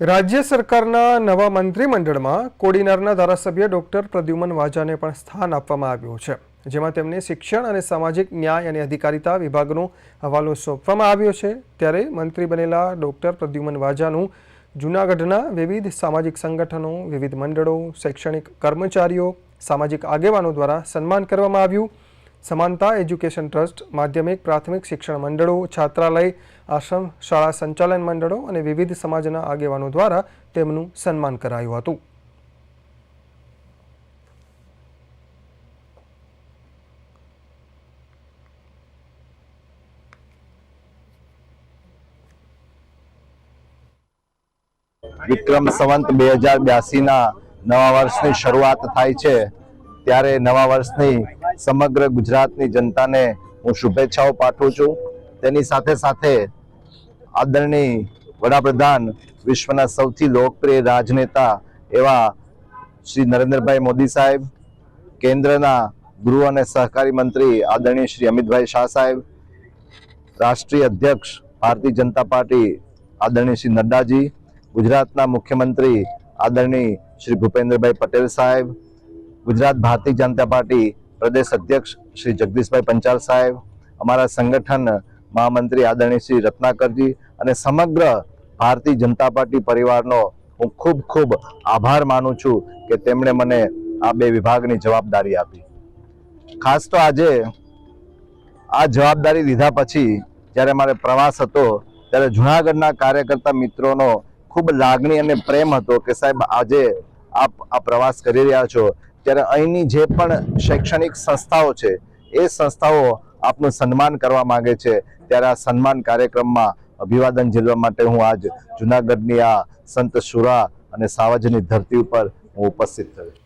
રાજ્ય સરકારના નવા મંત્રીમંડળમાં કોડીનારના ધારાસભ્ય ડોક્ટર પ્રદ્યુમન વાજાને પણ સ્થાન આપવામાં આવ્યું છે, જેમાં તેમને શિક્ષણ અને સામાજિક ન્યાય અને અધિકારિતા વિભાગનો હવાલો સોંપવામાં આવ્યો છે. ત્યારે મંત્રી બનેલા ડોક્ટર પ્રદ્યુમન વાજાનું જૂનાગઢના વિવિધ સામાજિક સંગઠનો, વિવિધ મંડળો, શૈક્ષણિક કર્મચારીઓ, સામાજિક આગેવાનો દ્વારા સન્માન કરવામાં આવ્યું. સમાનતા એજ્યુકેશન ટ્રસ્ટ માધ્યમિક પ્રાથમિક શિક્ષણ મંડળો છાત્રાલય આશ્રમ શાળા સંચાલન મંડળો અને વિવિધ સમાજના આગેવાનો દ્વારા તેમનું સન્માન કરાયું હતું. વિક્રમ સંવંત બે હજાર બ્યાસીના નવા વર્ષની શરૂઆત થાય છે. ત્યારે નવા વર્ષની સમગ્ર ગુજરાતની જનતાને હું શુભેચ્છાઓ પાઠવું છું. તેની સાથે સાથે આદરણીય વડાપ્રધાન વિશ્વના સૌથી લોકપ્રિય રાજનેતા એવા શ્રી નરેન્દ્રભાઈ મોદી સાહેબ, કેન્દ્રના ગૃહ અને સહકારી મંત્રી આદરણીય શ્રી અમિતભાઈ શાહ સાહેબ, રાષ્ટ્રીય અધ્યક્ષ ભારતીય જનતા પાર્ટી આદરણીય શ્રી નડ્ડાજી, ગુજરાતના મુખ્યમંત્રી આદરણીય શ્રી ભૂપેન્દ્રભાઈ પટેલ સાહેબ, ગુજરાત ભારતીય જનતા પાર્ટી પ્રદેશ અધ્યક્ષ શ્રી જગદીશભાઈ પંચાલ સાહેબ, અમારા સંગઠન મહામંત્રી આદરણીય શ્રી રત્નાકરજી અને સમગ્ર ભારતીય જનતા પાર્ટી પરિવારનો હું ખૂબ ખૂબ આભાર માનું છું કે તેમણે મને આ બે વિભાગની જવાબદારી આપી. ખાસ તો આજે આ જવાબદારી લીધા પછી જ્યારે મારે પ્રવાસ હતો ત્યારે જુનાગઢના કાર્યકર્તા મિત્રોનો ખૂબ લાગણી અને પ્રેમ હતો કે સાહેબ આજે આપ આ પ્રવાસ કરી રહ્યા છો. ત્યારે અહીંની જે પણ શૈક્ષણિક સંસ્થાઓ છે, એ સંસ્થાઓ આપનું સન્માન કરવા માંગે છે. ત્યારે આ સન્માન કાર્યક્રમમાં અભિવાદન ઝીલવા માટે હું આજ જુનાગઢની આ સંત સુરા અને સાવજની ધરતી ઉપર હું ઉપસ્થિત થયો